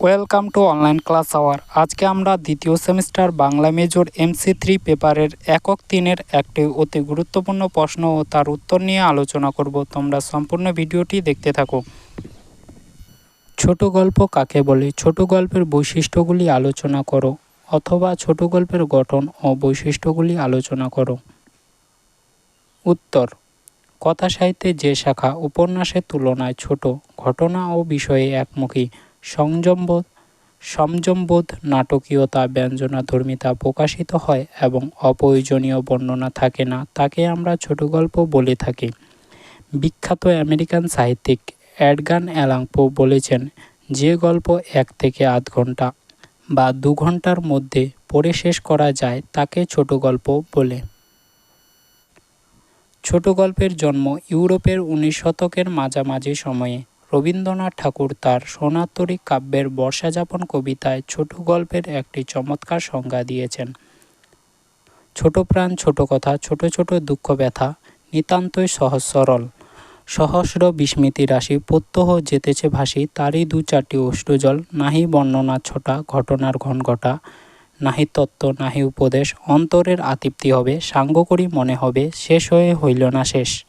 Welcome to online class our আজকে আমরা দ্বিতীয় semester Bangla major MC three পেপারের একক তিনের একটি অতি গুরুত্বপূর্ণ প্রশ্ন ও তার উত্তর নিয়ে আলোচনা করব। তোমরা সম্পূর্ণ ভিডিওটি দেখতে থাকো। ছোট গল্প কাকে বলে? ছোট গল্পের বৈশিষ্ট্যগুলি আলোচনা করো অথবা ছোট গল্পের গঠন ও বৈশিষ্ট্যগুলি আলোচনা করো। উত্তর, কথা সাহিত্যে যে শাখা উপন্যাসের তুলনায় ছোট, ঘটনা ও বিষয়ে একমুখী। সংযমবোধ সংযমবোধ নাটকীয়তা ব্যঞ্জনাধর্মিতা প্রকাশিত হয় এবং অপ্রয়োজনীয় বর্ণনা থাকে না, তাকে আমরা ছোট গল্প বলে থাকি। বিখ্যাত আমেরিকান সাহিত্যিক অ্যাডগান অ্যালাংপো বলেছেন, যে গল্প এক থেকে আধ ঘণ্টা বা দু ঘণ্টার মধ্যে পড়ে শেষ করা যায়, তাকে ছোট গল্প বলে। ছোট গল্পের জন্ম ইউরোপের উনিশ শতকের মাঝামাঝি সময়ে রবীন্দ্রনাথ ঠাকুর তার সোনাতরী কাব্যের বর্ষাযাপন কবিতায় ছোট গল্পের একটি চমৎকার সংজ্ঞা দিয়েছেন। ছোট প্রাণ, ছোট কথা, ছোট ছোট দুঃখ ব্যথা, নিতান্তই সহজ সরল। সহস্র বিস্মৃতি রাশি প্রত্যহ যেতেছে ভাসি, তারই দু চারটি অষ্টজল নাহি বর্ণনা ছোটা, ঘটনার ঘন ঘটা নাহি তত্ত্ব, নাহি উপদেশ, অন্তরের আতিপ্তি হবে সাঙ্গ করি মনে হবে, শেষ হয়ে হইল না শেষ।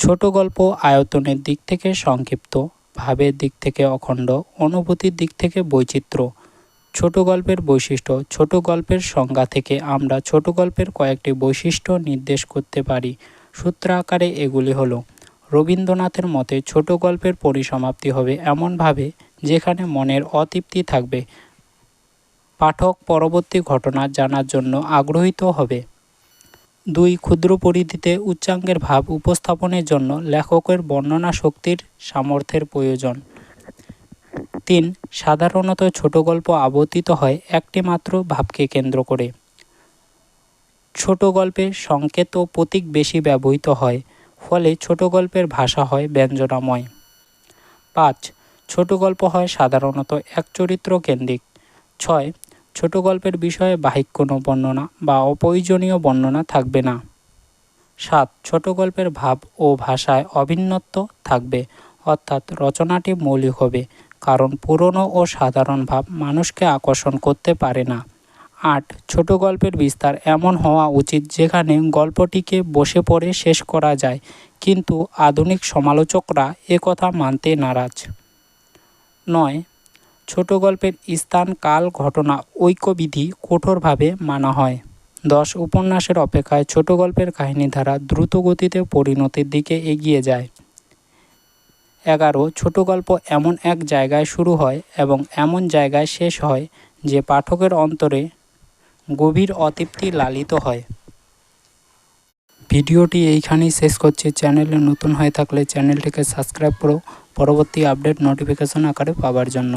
ছোট গল্প আয়তনের দিক থেকে সংক্ষিপ্ত, ভাবের দিক থেকে অখণ্ড, অনুভূতির দিক থেকে বৈচিত্র্য। ছোট গল্পের বৈশিষ্ট্য, ছোট গল্পের সংজ্ঞা থেকে আমরা ছোট গল্পের কয়েকটি বৈশিষ্ট্য নির্দেশ করতে পারি। সূত্র আকারে এগুলি হলো, রবীন্দ্রনাথের মতে ছোট গল্পের পরিসমাপ্তি হবে এমনভাবে যেখানে মনের অতৃপ্তি থাকবে। পাঠক পরবর্তী ঘটনা জানার জন্য আগ্রহীত হবে। দুই ক্ষুদ্র পরিধিতে উচ্চাঙ্গের ভাব উপস্থাপনের জন্য লেখকের বর্ণনা শক্তির সামর্থ্যের প্রয়োজন। তিন, সাধারণত ছোট গল্প আবর্তিত হয় একটি মাত্র ভাবকে কেন্দ্র করে। ছোট গল্পে সংকেত ও প্রতীক বেশি ব্যবহৃত হয়, ফলে ছোট গল্পের ভাষা হয় ব্যঞ্জনাময়। পাঁচ, ছোট গল্প হয় সাধারণত এক চরিত্র কেন্দ্রিক। ছয় ছোট গল্পের বিষয়ে বাহিক কোনো বর্ণনা বা অপ্রয়োজনীয় বর্ণনা থাকবে না। সাত, ছোট গল্পের ভাব ও ভাষায় অভিন্নত্ব থাকবে, অর্থাৎ রচনাটি মৌলিক হবে, কারণ পুরনো ও সাধারণ ভাব মানুষকে আকর্ষণ করতে পারে না। আট, ছোট গল্পের বিস্তার এমন হওয়া উচিত যেখানে গল্পটিকে বসে পড়ে শেষ করা যায়, কিন্তু আধুনিক সমালোচকরা একথা মানতে নারাজ। নয় ছোট গল্পের স্থান, কাল, ঘটনা, ঐক্যবিধি কঠোরভাবে মানা হয়। দশ উপন্যাসের অপেক্ষায় ছোট গল্পের কাহিনী ধারা দ্রুত গতিতে পরিণতির দিকে এগিয়ে যায়। এগারো ছোট গল্প এমন এক জায়গায় শুরু হয় এবং এমন জায়গায় শেষ হয় যে পাঠকের অন্তরে গভীর অতৃপ্তি লালিত হয়। ভিডিওটি এইখানেই শেষ করছি। চ্যানেলে নতুন হয়ে থাকলে চ্যানেলটিকে সাবস্ক্রাইব করো। পরবর্তী আপডেট নোটিফিকেশন আকারে পাওয়ার জন্য।